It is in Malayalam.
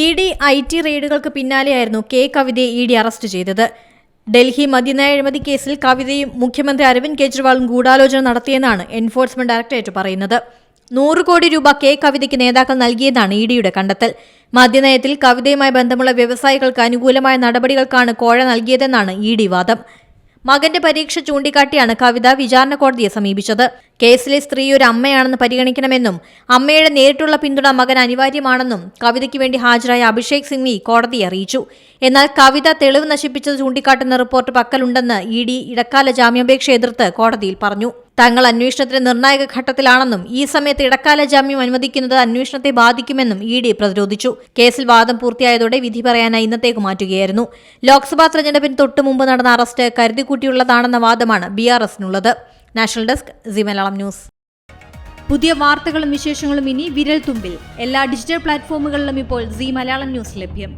ഇ ഡി ഐ ടി റെയ്ഡുകൾക്ക് പിന്നാലെയായിരുന്നു കെ കവിതയെ ഇ ഡി അറസ്റ്റ് ചെയ്തത്. ഡൽഹി മദ്യനയ അഴിമതി കേസിൽ കവിതയും മുഖ്യമന്ത്രി അരവിന്ദ് കെജ്രിവാളും ഗൂഢാലോചന നടത്തിയെന്നാണ് എൻഫോഴ്സ്മെന്റ് ഡയറക്ടറേറ്റ് പറയുന്നത്. നൂറ് കോടി രൂപ കെ കവിതയ്ക്ക് നേതാക്കൾ നൽകിയതാണ് ഇ ഡിയുടെ കണ്ടെത്തൽ. മദ്യനയത്തിൽ കവിതയുമായി ബന്ധമുള്ള വ്യവസായികൾക്ക് അനുകൂലമായ നടപടികൾക്കാണ് കോഴ നൽകിയതെന്നാണ് ഇ ഡി വാദം. മകന്റെ പരീക്ഷ ചൂണ്ടിക്കാട്ടിയാണ് കവിത വിചാരണ കോടതിയെ സമീപിച്ചത്. കേസിലെ സ്ത്രീ ഒരു അമ്മയാണെന്ന് പരിഗണിക്കണമെന്നും അമ്മയുടെ നേരിട്ടുള്ള പിന്തുണ മകൻ അനിവാര്യമാണെന്നും കവിതയ്ക്ക് വേണ്ടി ഹാജരായ അഭിഷേക് സിംഗ്വി കോടതിയെ അറിയിച്ചു. എന്നാൽ കവിത തെളിവ് നശിപ്പിച്ചത് ചൂണ്ടിക്കാട്ടുന്ന റിപ്പോർട്ട് പക്കലുണ്ടെന്ന് ഇ ഇടക്കാല ജാമ്യാപേക്ഷ എതിർത്ത് കോടതിയിൽ പറഞ്ഞു. തങ്ങൾ അന്വേഷണത്തിന്റെ നിർണായക ഘട്ടത്തിലാണെന്നും ഈ സമയത്ത് ഇടക്കാല ജാമ്യം അനുവദിക്കുന്നത് അന്വേഷണത്തെ ബാധിക്കുമെന്നും ഇ ഡി പ്രതിരോധിച്ചു. കേസിൽ വാദം പൂർത്തിയായതോടെ വിധി പറയാനായി ഇന്നത്തേക്ക് മാറ്റുകയായിരുന്നു. ലോക്സഭാ തെരഞ്ഞെടുപ്പിന് തൊട്ടു മുമ്പ് നടന്ന അറസ്റ്റ് കരുതിക്കൂട്ടിയുള്ളതാണെന്ന വാദമാണ് B R എസിനുള്ളത്. National desk C Malayalam news. പുതിയ വാർത്തകളും വിശേഷങ്ങളും ഇനി വിരൽ തുമ്പിൽ എല്ലാ ഡിജിറ്റൽ പ്ലാറ്റ്ഫോമുകളിലും ഇപ്പോൾ സി മലയാളം ന്യൂസ് ലഭ്യം.